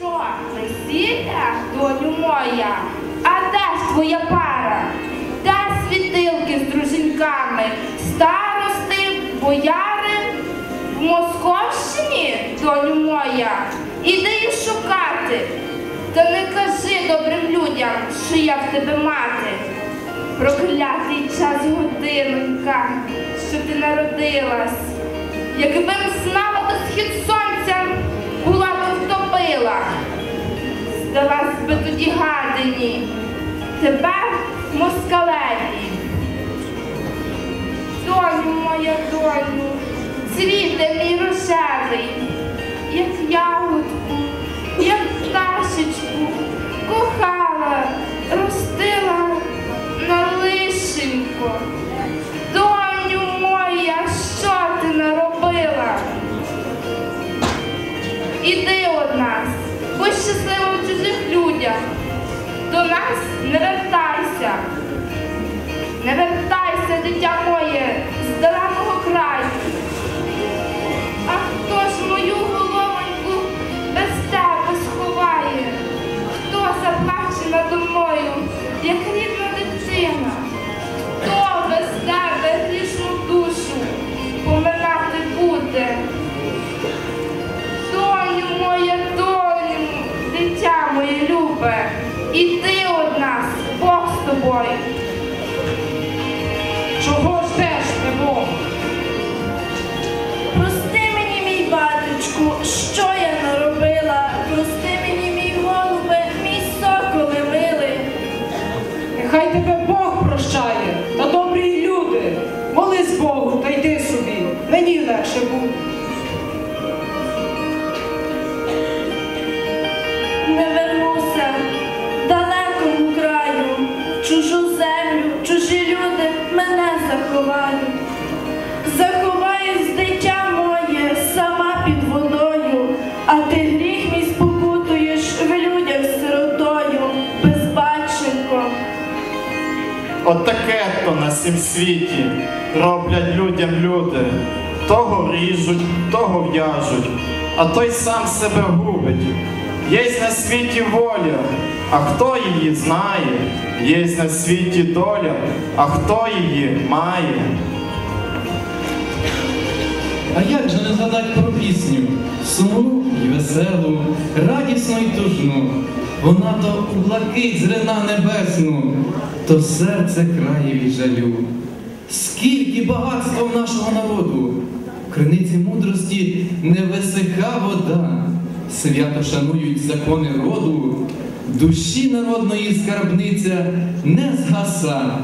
Що, весілля, доню моя? А де ж твоя пара? Де світилки з дружинками? Старости, бояри? В Московщині, доню моя? Іди їх шукати. Та не кажи добрим людям, що я в тебе мати. Проклятий час годинонька, що ти народилась. Якби б знала Тоді гадині, тепер москалеві. Доню моя доню, цвіте мій рожевий, як ягодку, як пташечку, кохала, ростила на лишенько. До нас не вертайся. Не вертайся, дитя От таке то на сім світі роблять людям люди. Того ріжуть, того в'яжуть, а той сам себе губить. Єсть на світі воля, а хто її знає? Єсть на світі доля, а хто її має? А як же не згадать про пісню? Сумну і веселу, радісну і тужну. Вона то у блакить зрина небесну, то серце краєві жалю. Скільки багатства в нашого народу, в криниці мудрості не висиха вода, свято шанують закони роду, душі народної скарбниця не згаса.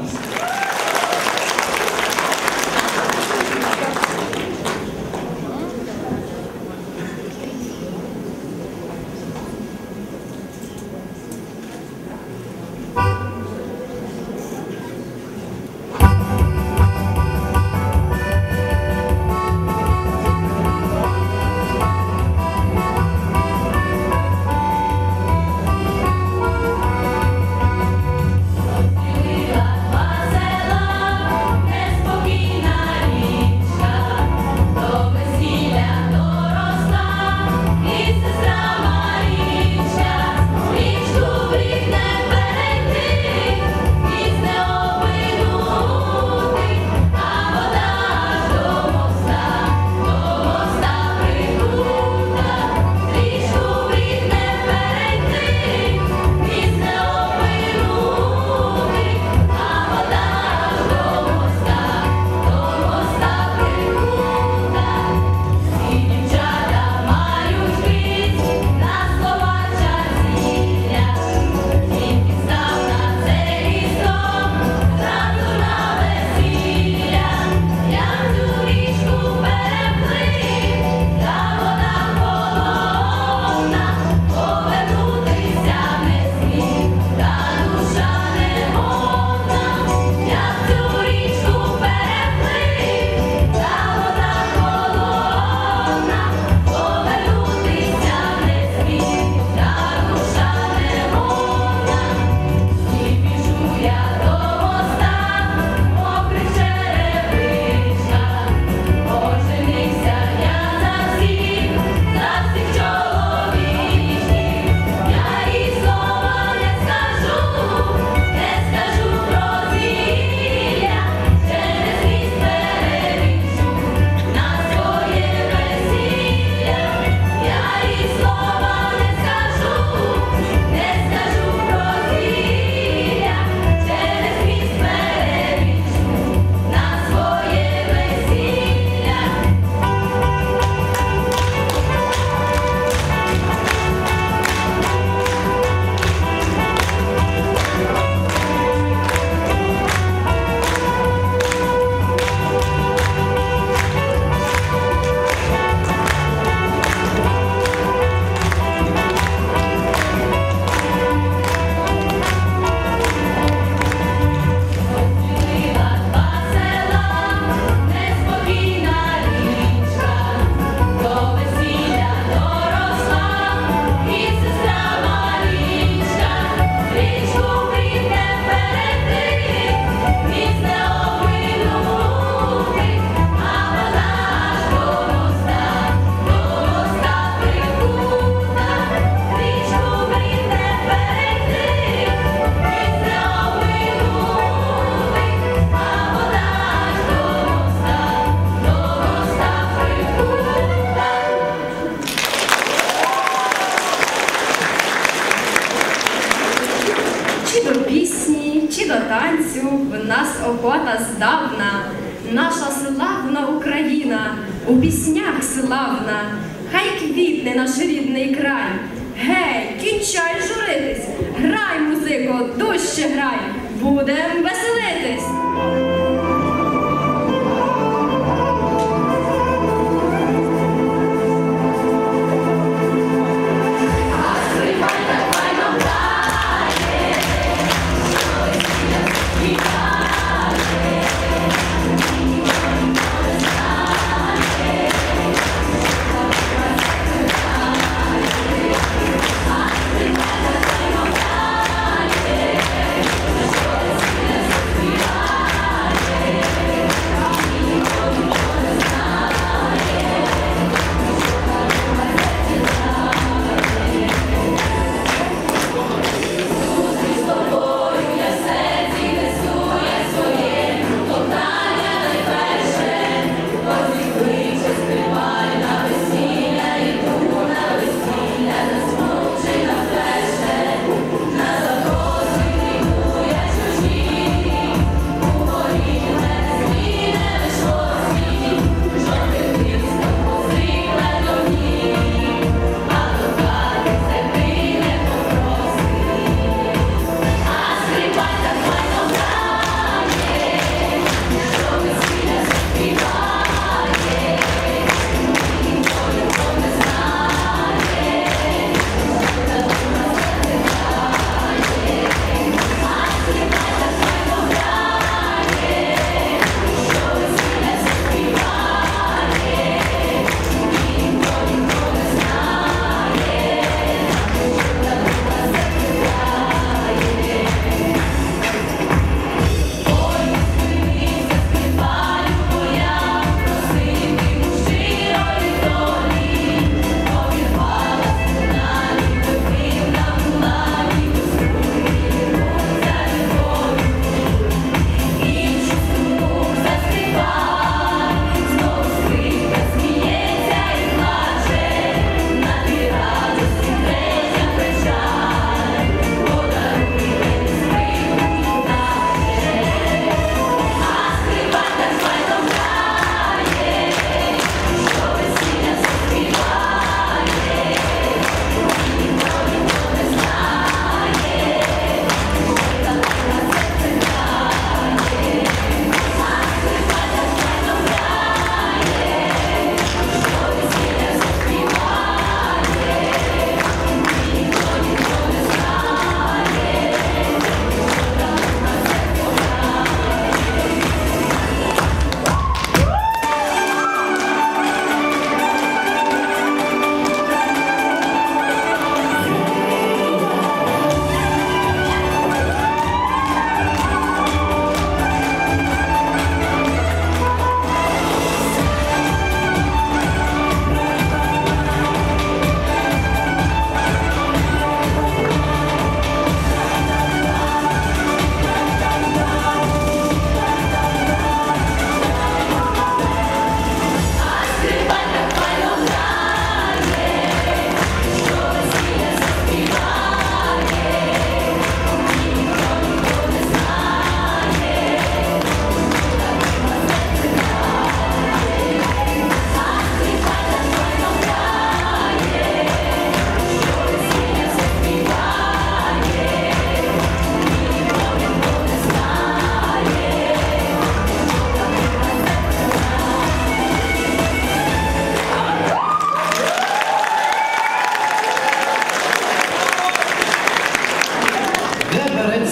Охота здавна, наша славна Україна, у піснях славна, хай квітне наш рідний край. Гей, кінчай журитись, грай, музико, дужче грай, будем веселитись.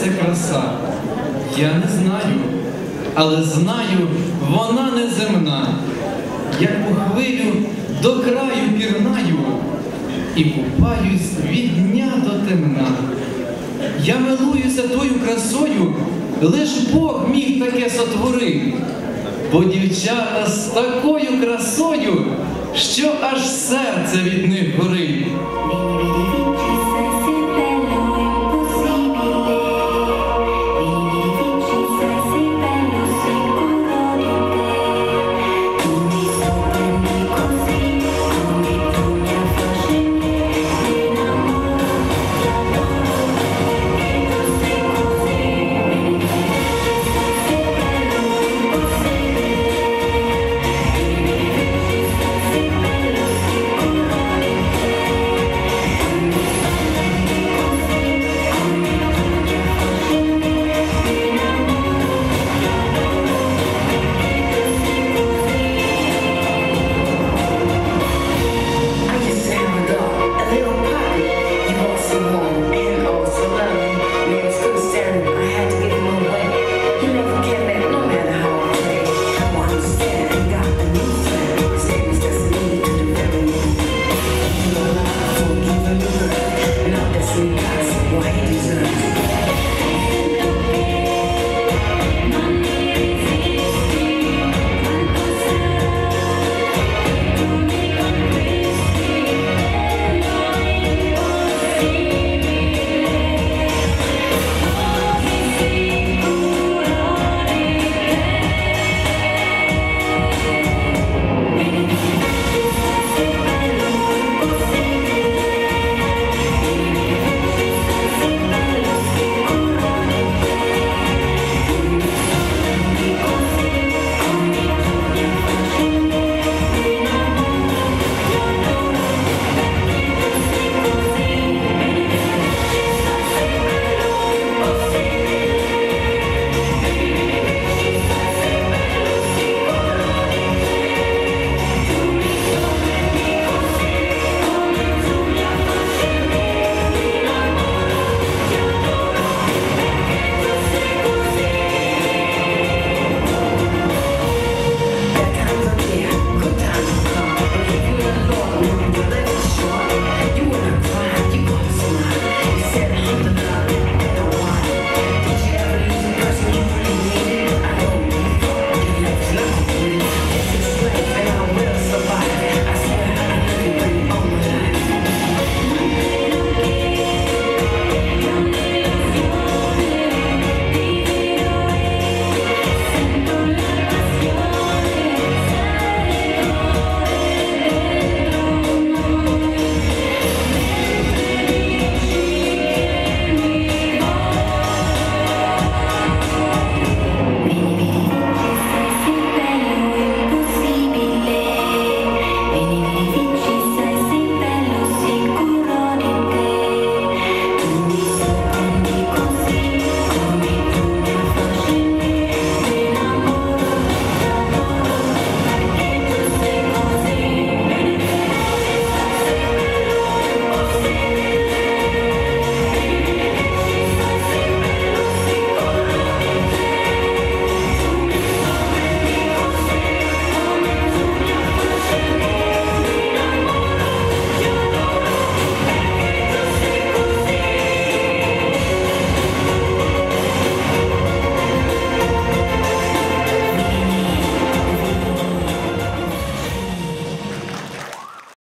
Береться краса? Я не знаю, але знаю, вона неземна. Як у хвилю до краю пірнаю і купаюсь від дня до темна. Я милуюся тою красою, лиш Бог міг таке сотворити. Бо дівчата з такою красою, що аж серце від них горить.